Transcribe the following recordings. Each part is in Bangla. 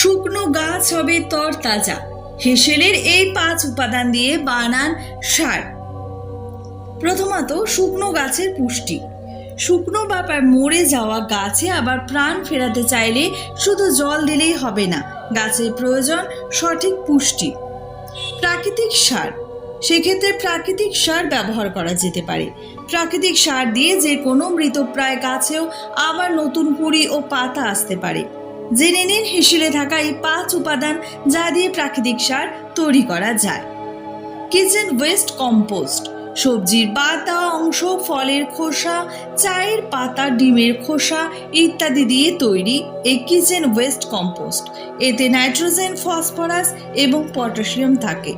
শুকনো গাছ হবে তরতাজা। হেসেলের এই পাঁচ উপাদান দিয়ে বানান সার। প্রথমত শুকনো গাছের পুষ্টি। শুকনো বা মরে যাওয়া গাছে আবার প্রাণ ফেরাতে চাইলে শুধু জল দিলেই হবে না, গাছের প্রয়োজন সঠিক পুষ্টি। প্রাকৃতিক সার। সেক্ষেত্রে প্রাকৃতিক সার ব্যবহার করা যেতে পারে। প্রাকৃতিক সার দিয়ে যে কোনো মৃতপ্রায় গাছেও আবার নতুন কুড়ি ও পাতা আসতে পারে। জেনে নিন হেসেলে থাকা এই পাঁচ উপাদান যা দিয়ে প্রাকৃতিক সার তৈরি করা যায়। কিচেন ওয়েস্ট কম্পোস্ট সবজির পাতা, অংশ, ফলের খোসা, চায়ের পাতা, ডিমের খোসা ইত্যাদি দিয়ে তৈরি এই কিচেন ওয়েস্ট কম্পোস্ট এতে নাইট্রোজেন, ফসফরাস এবং পটাশিয়াম থাকে।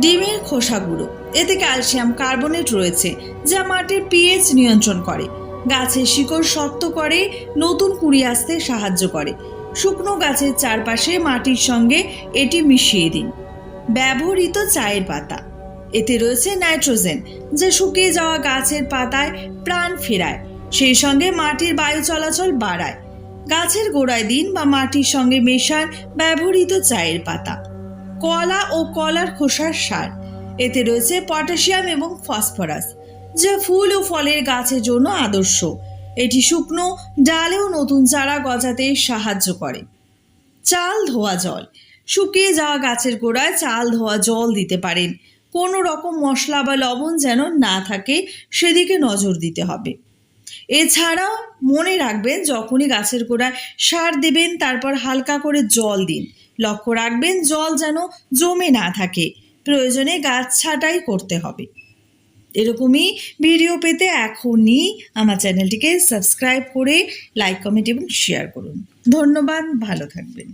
ডিমের খোসাগুলো, এতে ক্যালসিয়াম কার্বনেট রয়েছে যা মাটির পিএইচ নিয়ন্ত্রণ করে। গাছের শিকড় শক্ত করে, নতুন কুড়ি আসতে সাহায্য করে। শুকনো গাছের চারপাশে মাটির সঙ্গে এটি মিশিয়ে দিন। ব্যবহৃত চায়ের পাতা। এতে রয়েছে নাইট্রোজেন, যা শুকিয়ে যাওয়া গাছের পাতায় প্রাণ ফেরায়, সেই সঙ্গে মাটির বায়ু চলাচল বাড়ায়। গাছের গোড়ায় দিন বা মাটির সঙ্গে মেশান ব্যবহৃত চায়ের পাতা। কলা ও কলার খোসার সার। এতে রয়েছে পটাশিয়াম এবং ফসফরাস। যা ফুল ও ফলের গাছের জন্য আদর্শ। এটি শুকনো ডালেও নতুন চারা গজাতে সাহায্য করে। চাল ধোয়া জল। শুকিয়ে যাওয়া গাছের গোড়ায় চাল ধোয়া জল দিতে পারেন। কোনো রকম মশলা বা লবণ যেন না থাকে, সেদিকে নজর দিতে হবে। এছাড়াও মনে রাখবেন, যখনই গাছের গোড়ায় সার দেবেন, তারপর হালকা করে জল দিন। লক্ষ্য রাখবেন, জল যেন জমে না থাকে। প্রয়োজনে গাছ ছাঁটাই করতে হবে। এরকমই ভিডিও পেতে এখনই আমার চ্যানেলটিকে সাবস্ক্রাইব করে লাইক কমেন্ট এবং শেয়ার করুন। ধন্যবাদ, ভালো থাকবেন।